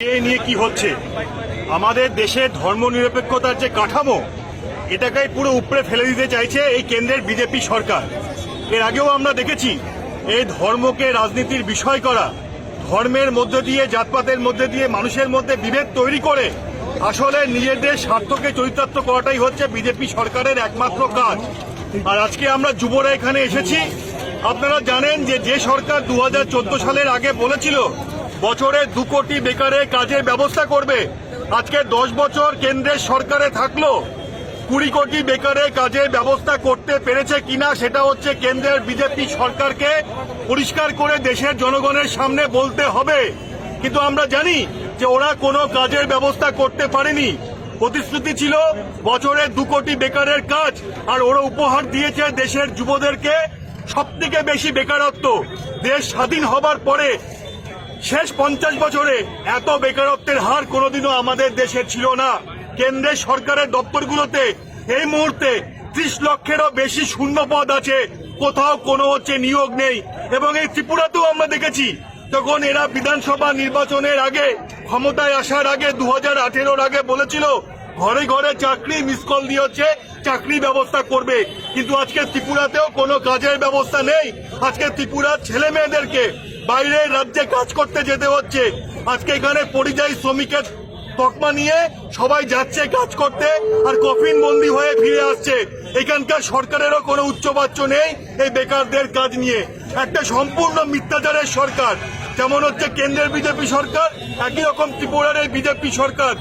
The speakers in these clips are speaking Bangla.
নিয়ে কি হচ্ছে? আমাদের দেশে ধর্মনিরপেক্ষতার যে কাঠামো এটাকে পুরো উপরে ফেলে দিতে চাইছে এই কেন্দ্রের বিজেপি সরকার। এর আগেও আমরা দেখেছি, এই ধর্মকে রাজনীতির বিষয় করা, ধর্মের মধ্যে দিয়ে, জাতপাতের মধ্যে দিয়ে, মানুষের মধ্যে বিভেদ তৈরি করে, আসলে নিজেদের স্বার্থকে চরিতার্থ করাটাই হচ্ছে বিজেপি সরকারের একমাত্র কাজ। আর আজকে আমরা যুবরা এখানে এসেছি। আপনারা জানেন যে যে সরকার দু হাজার চোদ্দ সালের আগে বলেছিল বছরে দু কোটি বেকারের কাজের ব্যবস্থা করবে। আজকে দশ বছর কেন্দ্রের সরকারে থাকল। কুড়ি কোটি বেকারের কাজের ব্যবস্থা করতে পেরেছে কিনা সেটা হচ্ছে কেন্দ্রের বিজেপি সরকারকে পরিষ্কার করে দেশের জনগণের সামনে বলতে হবে। কিন্তু আমরা জানি যে ওরা কোনো কাজের ব্যবস্থা করতে পারেনি। প্রতিশ্রুতি ছিল বছরে দু কোটি বেকারের কাজ, আর ওরা উপহার দিয়েছে দেশের যুবদেরকে সব থেকে বেশি বেকারত্ব। দেশ স্বাধীন হবার পরে শেষ পঞ্চাশ বছরে এত বেকারত্বের হার কোনোদিনও আমাদের দেশে ছিল না। কেন্দ্রের সরকারের দপ্তরগুলোতে এই মুহূর্তে ত্রিশ লক্ষেরও বেশি শূন্য পদ আছে। কোথাও কোনো হচ্ছে নিয়োগ নেই। এবং এই ত্রিপুরাতেও আমরা দেখেছি তখন এরা বিধানসভা নির্বাচনের আগে, ক্ষমতায় আসার আগে দু হাজার আগে বলেছিল, ঘরে ঘরে চাকরি মিস কল দিয়ে হচ্ছে চাকরি ব্যবস্থা করবে। কিন্তু আজকে ত্রিপুরাতেও কোনো কাজের ব্যবস্থা নেই। আজকে ত্রিপুরার ছেলে মেয়েদেরকে বাইরের রাজ্যে কাজ করতে যেতে হচ্ছে। আজকে এখানে পরিযায়ী শ্রমিকের তকমা নিয়ে সবাই যাচ্ছে কাজ করতে আর কফিন বন্দি হয়ে ফিরে আসছে। এখানকার সরকারেরও কোনো উচ্চবাচ্য নেই এই বেকারদের কাজ নিয়ে। একটা সম্পূর্ণ মিথ্যাচারের সরকার। যেমন হচ্ছে কেন্দ্রের বিজেপি সরকার, একই রকম ত্রিপুরার এই বিজেপি সরকার।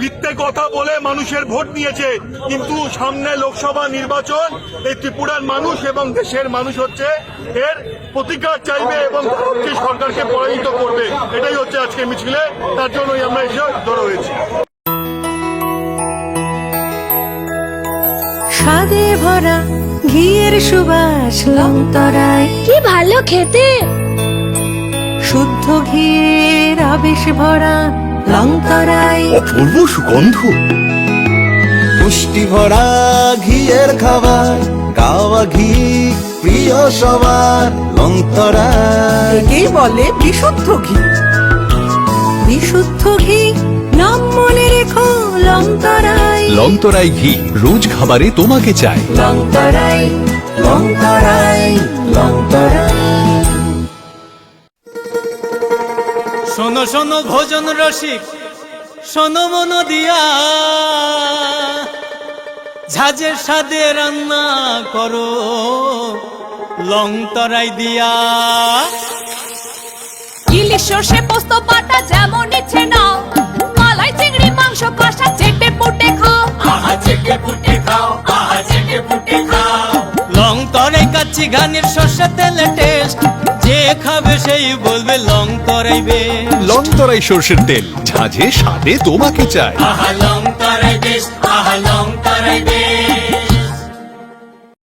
মিথ্যে কথা বলে মানুষের ভোট নিয়েছে কিন্তু সামনে লোকসভা নির্বাচন, এই ত্রিপুরার মানুষ এবং দেশের মানুষ হচ্ছে এর প্রতিকার চাইবে এবং হচ্ছে সরকারকে পরাজিত করবে এটাই হচ্ছে আজকে মিছিলে তার জন্যই আমরা এসে জড়ো হয়েছি। স্বাদে ভরা ঘিয়ের সুবাস লংতরায় কি ভালো খেতে! শুদ্ধ ঘিয়ের আবেশ ভরা লংতরায় অপূর্ব সুগন্ধ। পুষ্টি ভরা ঘিয়ের খাবার গাওয়া ঘি প্রিয় সবার লংতরা একেই বলে বিশুদ্ধ ঘি। বিশুদ্ধ ঘি নাম মনে রেখো লংতরায় লংতরাই ঘি রোজ খাবারে তোমাকে চাই। লংতরায় লংতরাই লংতরাই শোনো শোনো ভোজন রসিক শোনো মন দিয়া। ঝাঁঝের সাদে রান্না করো লং তরাই দিয়া। ইলিশ সর্ষে পোস্ত বাটা যেমন ইচ্ছে নাও মালাই চিংড়ি মাংস কষা চেটে পুটে খাও। লং তরাই কাচ্চি ঘানির শস্য তেলে টেস্ট যে খাবে সেই বলবে লং তরাইবে লং তরাই সর্ষের তেল ঝাঁঝে স্বাদে তোমাকে চাই। আহা লং তরাই